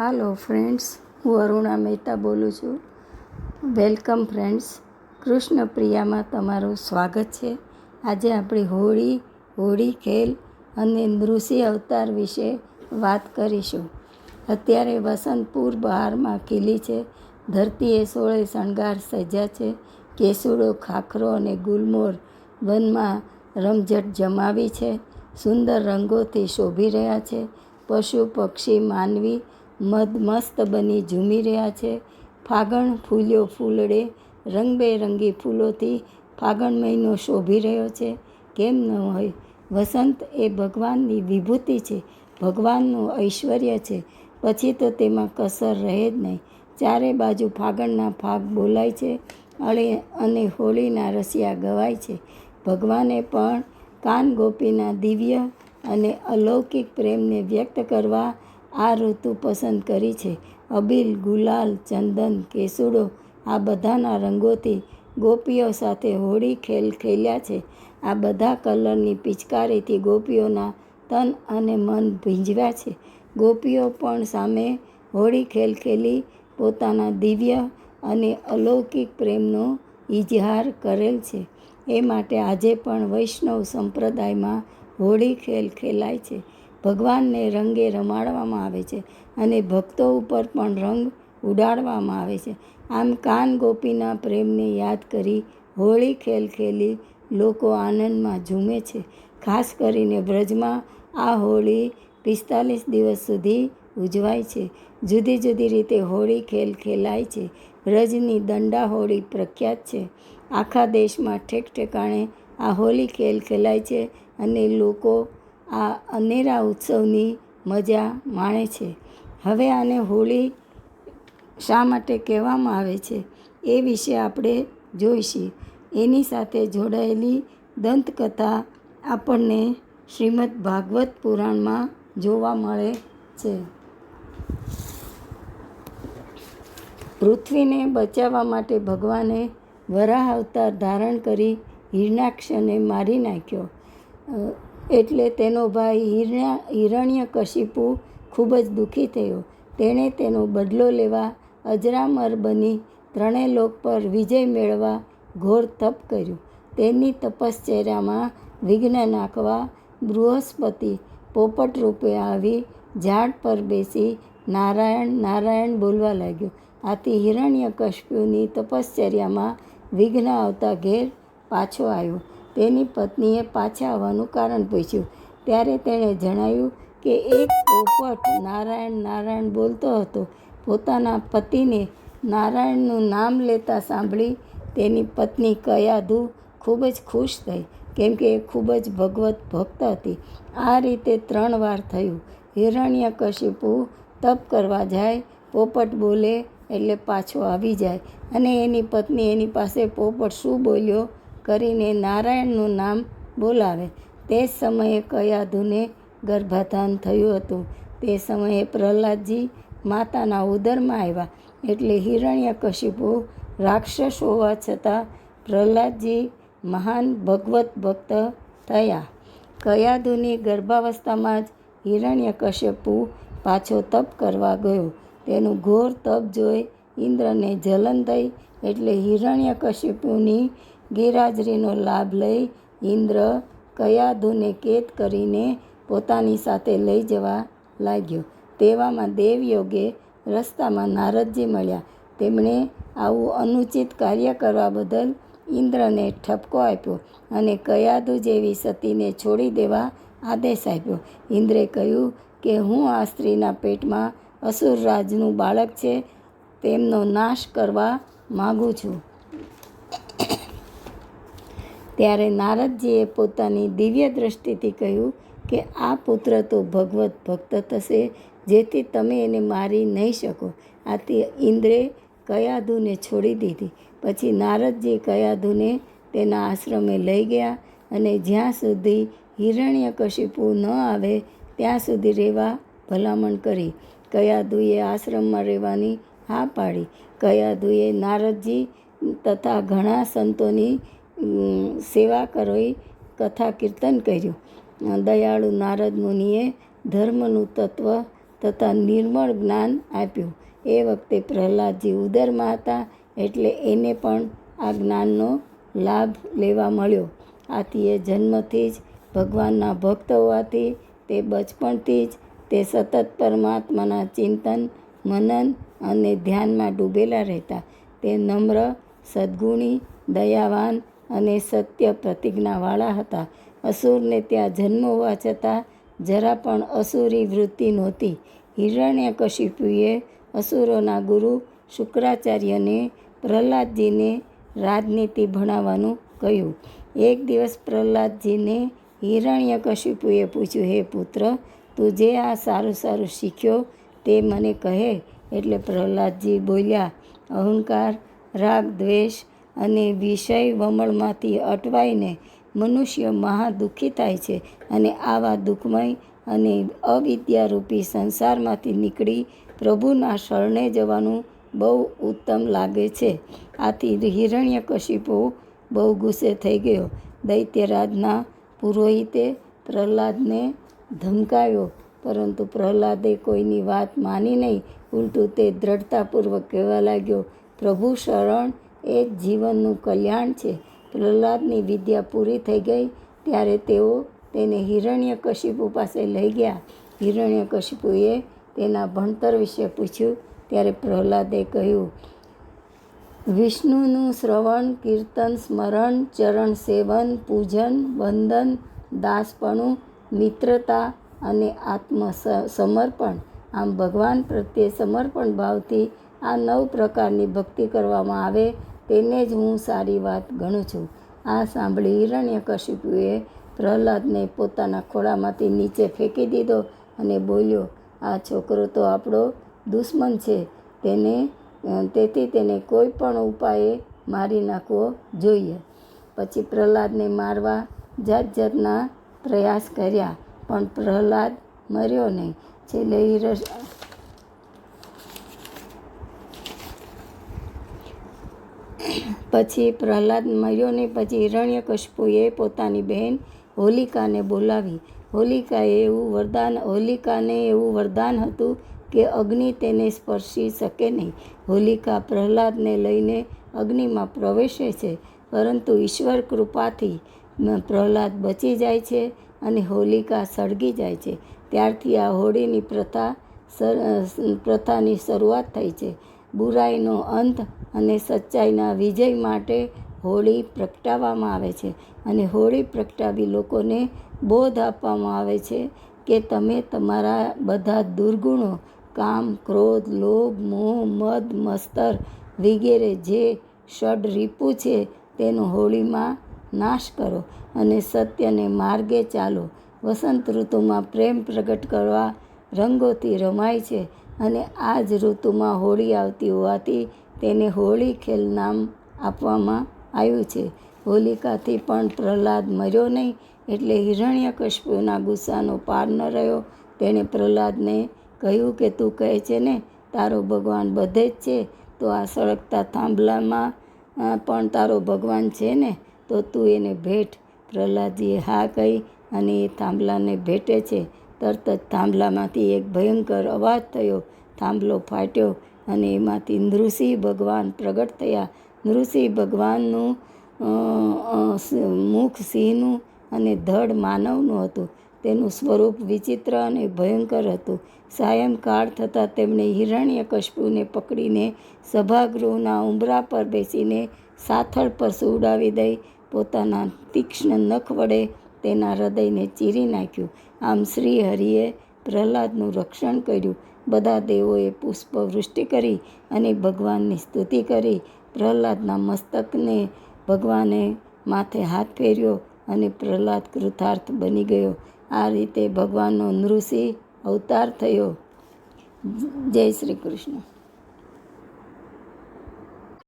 હાલો friends, હું અરુણા મહેતા બોલું છું. વેલકમ ફ્રેન્ડ્સ કૃષ્ણ પ્રિયામાં તમારું સ્વાગત છે. આજે આપણી હોળી હોળી ખેલ અને નૃષિ અવતાર વિશે વાત કરીશું. અત્યારે વસંતપુર બહારમાં ખીલી છે. ધરતીએ સોળે શણગાર સજ્યા છે. કેસુડો, ખાખરો અને ગુલમોર વનમાં રમઝટ જમાવી છે. સુંદર રંગોથી શોભી રહ્યા છે. પશુ, પક્ષી, માનવી મદમસ્ત બની ઝૂમી રહ્યા છે. ફાગણ ફૂલ્યો ફૂલડે, રંગબેરંગી ફૂલોથી ફાગણ મહિનો શોભી રહ્યો છે. કેમ ન હોય? વસંત એ ભગવાનની વિભૂતિ છે. ભગવાનનું ઐશ્વર્ય છે. પછી તો તેમાં કસર રહે જ નહીં. ચારે બાજુ ફાગણના ફાગ બોલાય છે અળે અને હોળીના રસિયા ગવાય છે. ભગવાને પણ કાન ગોપીના દિવ્ય અને અલૌકિક પ્રેમને વ્યક્ત કરવા આ ઋતુ પસંદ કરી છે. અબીલ, ગુલાલ, ચંદન, કેસુડો આ બધાના રંગોથી ગોપીઓ સાથે હોળી ખેલ ખેલ્યા છે. આ બધા કલરની પિચકારીથી ગોપીઓના તન અને મન ભીંજવ્યા છે. ગોપીઓ પણ સામે હોળી ખેલ ખેલી પોતાના દિવ્ય અને અલૌકિક પ્રેમનો ઇજહાર કરેલ છે. એ માટે આજે પણ વૈષ્ણવ સંપ્રદાયમાં હોળી ખેલ ખેલાય છે. ભગવાનને રંગે રમાડવામાં આવે છે અને ભક્તો ઉપર પણ રંગ ઉડાડવામાં આવે છે. આમ કાન ગોપીના પ્રેમને યાદ કરી હોળી ખેલ ખેલી લોકો આનંદમાં ઝૂમે છે. ખાસ કરીને બ્રજમાં આ હોળી પિસ્તાલીસ દિવસ સુધી ઉજવાય છે. જુદી જુદી રીતે હોળી ખેલ ખેલાય છે. બ્રજની દંડા હોળી પ્રખ્યાત છે. આખા દેશમાં ઠેક ઠેકાણે આ હોળી ખેલ ખેલાય છે અને લોકો આ અનેરા ઉત્સવની મજા માણે છે. હવે આને હોળી શા માટે કહેવામાં આવે છે એ વિશે આપણે જોઈશી. એની સાથે જોડાયેલી દંતકથા આપણને શ્રીમદ ભાગવત પુરાણમાં જોવા મળે છે. પૃથ્વીને બચાવવા માટે ભગવાને વરાહ અવતાર ધારણ કરી હિરણાક્ષને મારી નાખ્યો. એટલે તેનો ભાઈ હિરણ્યા, હિરણ્યકશિપુ ખૂબ જ દુઃખી થયો. તેણે તેનો બદલો લેવા અજરામર બની ત્રણેય લોક પર વિજય મેળવવા ઘોર તપ કર્યું. તેની તપશ્ચર્યામાં વિઘ્ન નાખવા બૃહસ્પતિ પોપટ રૂપે આવી ઝાડ પર બેસી નારાયણ નારાયણ બોલવા લાગ્યો. આથી હિરણ્યકશ્યપુની તપશ્ચર્યામાં વિઘ્ન આવતા ઘેર પાછો આવ્યો. તેની પત્નીએ પાછા આવવાનું કારણ પૂછ્યું. ત્યારે તેણે જણાવ્યું કે એક પોપટ નારાયણ નારાયણ બોલતો હતો. પોતાના પતિને નારાયણનું નામ લેતા સાંભળી તેની પત્ની કયાધુ ખૂબ જ ખુશ થઈ, કેમ કે એ ખૂબ જ ભગવત ભક્ત હતી. આ રીતે ત્રણ વાર થયું. હિરણ્યકશિપુ તપ કરવા જાય, પોપટ બોલે એટલે પાછો આવી જાય અને એની પત્ની એની પાસે પોપટ શું બોલ્યો કરીને નારાયણનું નામ બોલાવે. તે સમયે કયાધુને ગર્ભાધાન થયું હતું. તે સમયે પ્રહલાદજી માતાના ઉદરમાં આવ્યા. એટલે હિરણ્યકશિપુ રાક્ષસ હોવા છતાં પ્રહલાદજી મહાન ભગવત ભક્ત થયા. કયાધુની ગર્ભાવસ્થામાં જ હિરણ્યકશ્યપુ પાછો તપ કરવા ગયો. તેનું ઘોર તપ જોઈ ઇન્દ્રને જલન થઈ એટલે હિરણ્યકશિપુની ગેરહાજરીનો લાભ લઈ ઇન્દ્ર કયાધુને કેદ કરીને પોતાની સાથે લઈ જવા લાગ્યો. તેવામાં દેવયોગે રસ્તામાં નારદજી મળ્યા. તેમણે આવું અનુચિત કાર્ય કરવા બદલ ઇન્દ્રને ઠપકો આપ્યો અને કયાધુ જેવી સતીને છોડી દેવા આદેશ આપ્યો. ઇન્દ્રે કહ્યું કે હું આ સ્ત્રીના પેટમાં અસુર રાજનું બાળક છે, તેમનો નાશ કરવા માગું છું. ત્યારે નારદજીએ પોતાની દિવ્ય દ્રષ્ટિથી કહ્યું કે આ પુત્ર તો ભગવત ભક્ત થશે, જેથી તમે એને મારી નહીં શકો. આથી ઇન્દ્રે કયાધુને છોડી દીધી. પછી નારદજી કયાધુને તેના આશ્રમે લઈ ગયા અને જ્યાં સુધી હિરણ્યકશિપુ ન આવે, ત્યાં સુધી રહેવા ભલામણ કરી. કયાધુએ આશ્રમમાં રહેવાની હા પાડી. કયાધુએ નારદજી તથા ઘણા સંતોની સેવા કરી કથા કીર્તન કર્યું. દયાળુ નારદ મુનિએ ધર્મનું તત્વ તથા નિર્મળ જ્ઞાન આપ્યું. એ વખતે પ્રહલાદજી ઉદરમાં હતા એટલે એને પણ આ જ્ઞાનનો લાભ લેવા મળ્યો. આથી એ જન્મથી જ ભગવાનના ભક્ત હોવાથી તે બચપણથી જ તે સતત પરમાત્માના ચિંતન, મનન અને ધ્યાનમાં ડૂબેલા રહેતા. તે નમ્ર, સદ્ગુણી, દયાવાન અને સત્ય પ્રતિજ્ઞાવાળા હતા. અસુરને ત્યાં જન્મ હોવા છતાં જરા પણ અસુરી વૃત્તિ નહોતી. હિરણ્યકશિપુએ અસુરોના ગુરુ શુક્રાચાર્યને પ્રહલાદજીને રાજનીતિ ભણાવવાનું કહ્યું. એક દિવસ પ્રહલાદજીને હિરણ્યકશિપુએ પૂછ્યું, હે પુત્ર, તું જે આ સારું સારું શીખ્યો તે મને કહે. એટલે પ્રહલાદજી બોલ્યા, અહંકાર, રાગ, દ્વેષ અને વિષય વમળમાંથી અટવાઈને મનુષ્ય મહા દુઃખી થાય છે અને આવા દુઃખમય અને અવિદ્યારૂપી સંસારમાંથી નીકળી પ્રભુના શરણે જવાનું બહુ ઉત્તમ લાગે છે. આથી હિરણ્યકશિપુ બહુ ગુસ્સે થઈ ગયો. દૈત્યરાજના પુરોહિતે પ્રહલાદને ધમકાવ્યો પરંતુ પ્રહલાદે કોઈની વાત માની નહીં. ઉલટું તે દ્રઢતાપૂર્વક કહેવા લાગ્યો, પ્રભુ શરણ એ જ જીવનનું કલ્યાણ છે. પ્રહલાદની વિદ્યા પૂરી થઈ ગઈ, ત્યારે તેઓ તેને હિરણ્યકશિપુ પાસે લઈ ગયા. હિરણ્યકશિપુએ તેના ભણતર વિશે પૂછ્યું, ત્યારે પ્રહલાદે કહ્યું, વિષ્ણુનું શ્રવણ, કીર્તન, સ્મરણ, ચરણ સેવન, પૂજન, વંદન, દાસપણું, મિત્રતા અને આત્મ સમર્પણ આમ ભગવાન પ્રત્યે સમર્પણ ભાવથી આ નવ પ્રકારની ભક્તિ કરવામાં આવે તેને જ હું સારી વાત ગણું છું. આ સાંભળી હિરણ્યકશિપુએ પ્રહલાદને પોતાના ખોળામાંથી નીચે ફેંકી દીધો અને બોલ્યો, આ છોકરો તો આપણો દુશ્મન છે. તેને તેથી તેને કોઈ પણ ઉપાયે મારી નાખવો જોઈએ. પછી પ્રહલાદને મારવા જાત જાતના પ્રયાસ કર્યા, પણ પ્રહલાદ મર્યો નહીં. છેલ્લે પછી પ્રહલાદ મર્યો ને પછી હિરણ્યકશિપુએ પોતાની બહેન હોલિકાને બોલાવી. હોલિકાએ એવું વરદાન, હોલિકાને એવું વરદાન હતું કે અગ્નિ તેને સ્પર્શી શકે નહીં. હોલિકા પ્રહલાદને લઈને અગ્નિમાં પ્રવેશે છે, પરંતુ ઈશ્વર કૃપાથી પ્રહલાદ બચી જાય છે અને હોલિકા સળગી જાય છે. ત્યારથી આ હોળીની પ્રથા પ્રથાની શરૂઆત થઈ છે. બુરાઈનો અંત અને સચ્ચાઈના વિજય માટે હોળી પ્રગટાવવામાં આવે છે. અને હોળી પ્રગટાવી લોકોને બોધ આપવામાં આવે છે કે તમે તમારા બધા દુર્ગુણો, કામ, ક્રોધ, લોભ, મોહ, મદ, મસ્તર વગેરે જે ષડ રીપુ છે તેનો હોળીમાં નાશ કરો અને સત્યને માર્ગે ચાલો. વસંત ઋતુમાં પ્રેમ પ્રગટ કરવા રંગોથી રમાય છે. અને આ જ ઋતુમાં હોળી આવતી હોવાથી તેને હોળી ખેલ નામ આપવામાં આવ્યું છે. હોલિકાથી પણ પ્રહલાદ મર્યો નહીં એટલે હિરણ્યકશિપુના ગુસ્સાનો પાર ન રહ્યો. તેણે પ્રહલાદને કહ્યું કે, તું કહે છે ને, તારો ભગવાન બધે જ છે, તો આ સળગતા થાંભલામાં પણ તારો ભગવાન છે ને, તો તું એને ભેટ. પ્રહલાદજીએ હા કહી અને એ થાંભલાને ભેટે છે. તરત જ થાંભલામાંથી એક ભયંકર અવાજ થયો. થાંભલો ફાટ્યો અને એમાંથી નૃસિંહ ભગવાન પ્રગટ થયા. નૃસિંહ ભગવાનનું મુખ સિંહનું અને ધડ માનવનું હતું. તેનું સ્વરૂપ વિચિત્ર અને ભયંકર હતું. સાયંકાળ થતાં તેમણે હિરણ્યકશ્પુને પકડીને સભાગૃહના ઉંબરા પર બેસીને સાથળ પર સુવડાવી દઈ. પોતાના તીક્ષ્ણ નખ વડે તેના હૃદયને ચીરી નાખ્યું. આમ શ્રી હરિએ પ્રહલાદનું રક્ષણ કર્યું. બધા દેવોએ પુષ્પવૃષ્ટિ કરી અને ભગવાનની સ્તુતિ કરી. પ્રહલાદના મસ્તકને ભગવાને માથે હાથ ફેર્યો અને પ્રહલાદ કૃતાર્થ બની ગયો. આ રીતે ભગવાનનો નૃસિંહ અવતાર થયો. જય શ્રી કૃષ્ણ.